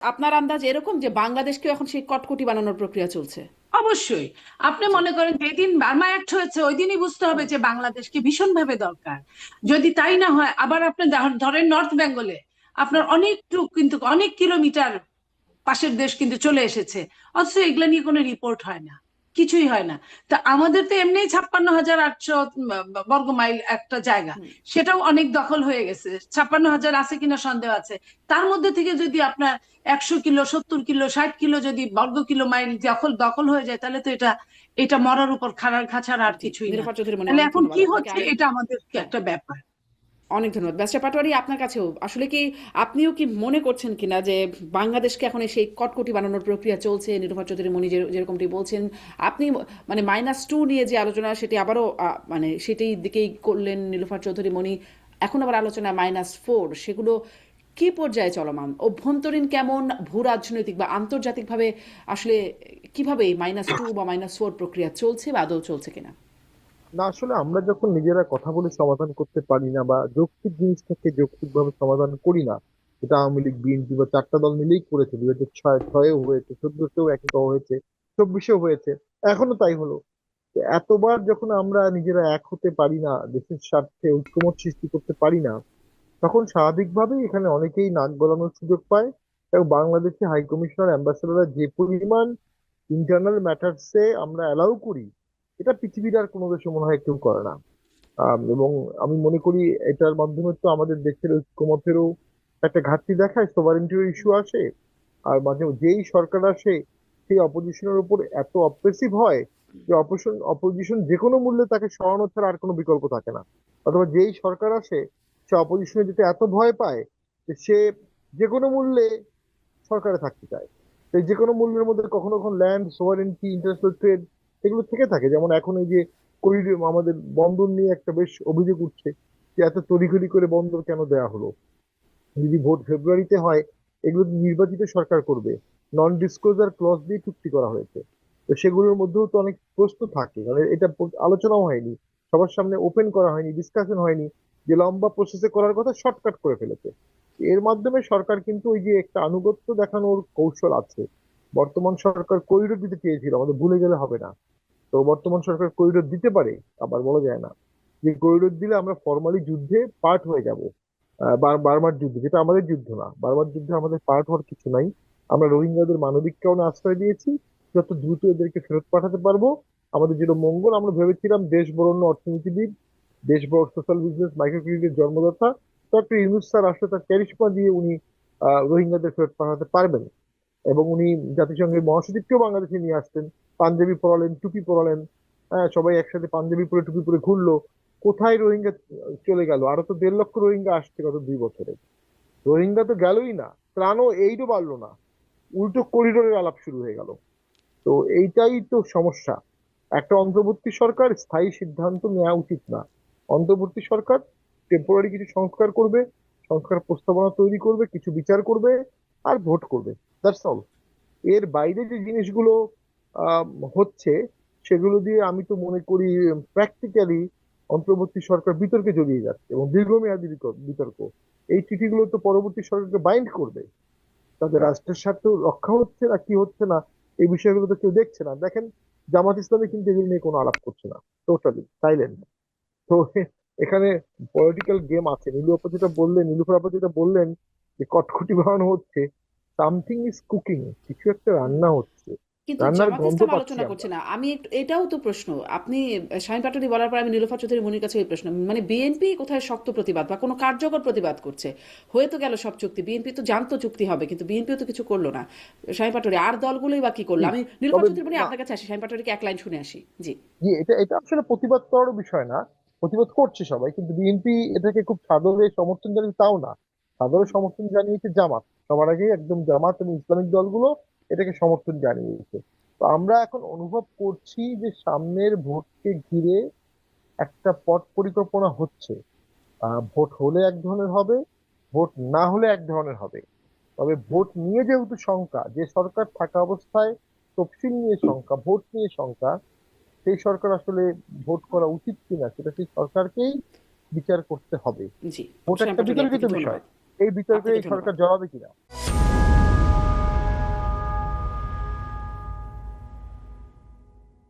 আপনার আন্দাজ এরকম যে বাংলাদেশকে এখন সেই কটকটি বানানোর প্রক্রিয়া চলছে? অবশ্যই। আপনি মনে করেন যেদিন বার্মা অ্যাক্ট হয়েছে ওই দিনই বুঝতে হবে যে বাংলাদেশকে ভীষণভাবে দরকার। যদি তাই না হয় আবার আপনি ধরেন নর্থ বেঙ্গলে আপনার অনেকটুক কিন্তু অনেক কিলোমিটার পাশের দেশ কিন্তু চলে এসেছে। অথচ এগুলা নিয়ে কোনো রিপোর্ট হয় না। কিছুই হয় না। তা আমাদের তো এমনি ছাপ্পান্ন হাজার আটশো বর্গ মাইল একটা জায়গা। সেটাও অনেক দখল হয়ে গেছে। ছাপ্পান্ন হাজার আছে কিনা সন্দেহ আছে। তার মধ্যে থেকে যদি আপনার একশো কিলো সত্তর কিলো ষাট কিলো যদি বর্গ কিলো মাইল দখল দখল হয়ে যায় তাহলে তো এটা এটা মরার উপর খাড়ার খাছাড়া আর কিছুই না। নিরুপা তাহলে এখন কি হচ্ছে? এটা আমাদের একটা ব্যাপার। অনেক ধন্যবাদ। ব্যাসটা পাটোয়ারি আপনার কাছেও। আসলে কি আপনিও কি মনে করছেন কিনা যে বাংলাদেশকে এখন সেই কটকটি বানানোর প্রক্রিয়া চলছে নিরুপা চৌধুরী মনি যেরকমটি বলছেন, আপনি মানে মাইনাস টু নিয়ে যে আলোচনা, সেটি আবারও মানে সেটাই দিকেই করলেন নীলুফার চৌধুরী মনি। এখন আবার আলোচনা মাইনাস ফোর সেগুলো কি পর্যায়ে চলমান? অভ্যন্তরীণ কেমন, ভূ রাজনৈতিক বা আন্তর্জাতিকভাবে আসলে কীভাবে মাইনাস টু বা মাইনাস ফোর প্রক্রিয়া চলছে বা আদৌ চলছে কিনা? না, আসলে আমরা যখন নিজেরা কথা বলে সমাধান করতে পারি না বা যৌক্তিক জিনিসটাকে যৌক্তিকভাবে সমাধান করি না এটা আওয়ামী লীগ, বিএনপি বা চারটা দল মিলেই করেছে, দুই হাজার ছয়, ছয়েও হয়েছে, চোদ্দতেও একই হয়েছে, চব্বিশেও হয়েছে, এখনও তাই হলো। এতবার যখন আমরা নিজেরা এক হতে পারি না, দেশের স্বার্থে ঐক্যমত সৃষ্টি করতে পারি না, তখন স্বাভাবিকভাবেই এখানে অনেকেই নাক গলানোর সুযোগ পায় এবং বাংলাদেশে হাই কমিশনার অ্যাম্বাসেডররা যে পরিমাণ ইন্টারনাল ম্যাটার্সে আমরা অ্যালাউ করি এটা পৃথিবীর আর কোনো দেশে মনে হয় কেউ করে না। এবং আমি মনে করি এটার মাধ্যমে তো আমাদের দেশের ঐক্যমতেরও একটা ঘাটতি দেখায় সোভারেন্টির ইস্যু আসে। আর মাঝে যেই সরকার আসে, সেই অপোজিশনের উপর এত অপ্রেসিভ হয় যে অপোজিশন অপোজিশন যে কোনো মূল্যে তাকে সরানো ছাড়া আর কোনো বিকল্প থাকে না। অথবা যেই সরকার আসে, সে অপোজিশনে যেতে এত ভয় পায় যে সে যে কোনো মূল্যে সরকারে থাকতে চায়। যে কোনো মূল্যের মধ্যে কখনো কখনো ল্যান্ড সোভারেন্টি ইন্টারন্যাশনাল ট্রেড এগুলো থেকে থাকে। যেমন এখন এই যে করিডোর, আমাদের বন্দর নিয়ে একটা বেশ অভিযোগ উঠছে যে এত তড়িঘড়ি করে বন্দর কেন দেওয়া হলো? যদি ভোট ফেব্রুয়ারিতে হয়, এগুলো নির্বাচিত সরকার করবে। নন ডিসক্লোজার ক্লজ দিয়ে চুক্তি করা হয়েছে। তো সেগুলোর মধ্যেও তো অনেক প্রশ্ন থাকে। কারণ এটা আলোচনাও হয়নি। সবার সামনে ওপেন করা হয়নি ডিসকাশন হয়নি যে লম্বা প্রসেসে করার কথা শর্টকাট করে ফেলেছে। এর মাধ্যমে সরকার কিন্তু ওই যে একটা আনুগত্য দেখানোর কৌশল আছে। বর্তমান সরকার করিডোর দিতে চেয়েছিল, আমাদের ভুলে গেলে হবে না। তো বর্তমান সরকার করিডোর দিতে পারে, আবার বলা যায় না। যে করিডোর দিলে আমরা ফর্মালি যুদ্ধে পার্ট হয়ে যাব। বারবার যুদ্ধ, যেটা আমাদের যুদ্ধ না। বারবার যুদ্ধে আমাদের পার্ট হওয়ার কিছু নাই। আমরা রোহিঙ্গাদের মানবিক কারণে আশ্রয় দিয়েছি। যত দ্রুত এদেরকে ফেরত পাঠাতে পারব, আমাদের যেটা মঙ্গল, আমরা ভেবেছিলাম দেশ বরণ্য অর্থনীতিবিদ দেশ বড় সোশ্যাল বিজনেস মাইক্রো ক্রেডিটের জন্মদাতা ডক্টর ইউনুস স্যার আসলে তার ক্যারিশমা দিয়ে উনি রোহিঙ্গাদের ফেরত পাঠাতে পারবেন। এবং উনি জাতিসংঘের মহাসচিবকেও বাংলাদেশে নিয়ে আসতেন। পাঞ্জাবি পরালেন, টুপি পরালেন। হ্যাঁ সবাই একসাথে পাঞ্জাবি পরে টুপি পরে ঘুরলো। কোথায় রোহিঙ্গা চলে গেল? আরও তো দেড় লক্ষ রোহিঙ্গা আসছে গত দুই বছরে। রোহিঙ্গা তো গেলই না, ত্রাণও এইটও বাড়লো না। উল্টো করিডোরের আলাপ শুরু হয়ে গেল। তো এইটাই তো সমস্যা। একটা অন্তর্বর্তী সরকার স্থায়ী সিদ্ধান্ত নেওয়া উচিত না। অন্তর্বর্তী সরকার টেম্পোরারি কিছু সংস্কার করবে, সংস্কার প্রস্তাবনা তৈরি করবে, কিছু বিচার করবে, আর ভোট করবে। দ্যাটস অল এর বাইরে যে জিনিসগুলো হচ্ছে, সেগুলো দিয়ে আমি তো মনে করি প্র্যাকটিক্যালি অন্তর্বর্তী সরকার বিতর্কে জড়িয়ে যাচ্ছে এবং দীর্ঘমেয়াদী বিতর- বিতর্ক। এই চিঠিগুলো তো পরবর্তী সরকারকে বাইন্ড করবে। তাদের রাষ্ট্রের স্বার্থ রক্ষা হচ্ছে না, কি হচ্ছে না, এই বিষয়গুলো তো কেউ দেখছে না। দেখেন, জামাত ইসলামী কিন্তু এগুলো নিয়ে কোনো আলাপ করছে না। টোটালি সাইলেন্ট তো এখানে পলিটিক্যাল গেম আছে। নীলু আপা যেটা বললেন নীলুফার আপা যেটা বললেন, যে কটকটি বানানো হচ্ছে সামথিং ইজ কুকিং কিছু একটা রান্না হচ্ছে। কিন্তু জামাত ইসলাম আলোচনা করছে না। আমি এটাও তো প্রশ্ন। আপনি শাহিন পাটোয়ারি বলার পর আমি নীলোফার চৌধুরী মনির কাছে এই প্রশ্ন। মানে বিএনপি কোথায় শক্ত প্রতিবাদ বা কোনো কার্যকর প্রতিবাদ করছে? হয়ে তো গেল সব চুক্তি। বিএনপি তো জানতো চুক্তি হবে কিন্তু বিএনপিও তো কিছু করল না। শাহিন পাটোয়ারি আর দলগুলোই বা কি করল? আমি নীলোফার তবে চৌধুরী মনি না। আপনার কাছে আসি। শাহিন পাটোয়ারিকে এক লাইন শুনে আসি। জি। জি এটা এটা আসলে প্রতিবাদ করার বিষয় না। প্রতিবাদ করছে সবাই কিন্তু বিএনপি এটাকে খুব সাদরে সমর্থন জানিয়েছে তাও না। সাদরে সমর্থন জানিয়েছে জামাত। সবার আগে একদম জামাত এবং ইসলামিক দলগুলো এটাকে সমর্থন জানিয়েছে। তো আমরা এখন অনুভব করছি যে সামনের ভোটকে ঘিরে একটা পথ পরিকল্পনা হচ্ছে। ভোট হলে এক ধরনের হবে ভোট না হলে এক ধরনের হবে। তবে ভোট নিয়ে যেহেতু শঙ্কা যে সরকার থাকা অবস্থায় তফসিল নিয়ে শঙ্কা ভোট নিয়ে শঙ্কা সেই সরকার আসলে ভোট করা উচিত কিনা সেটা সেই সরকারকেই বিচার করতে হবে। ভোট একটা বিতর্কিত বিষয়। এই বিতর্কে এই সরকার জড়াবে কিনা?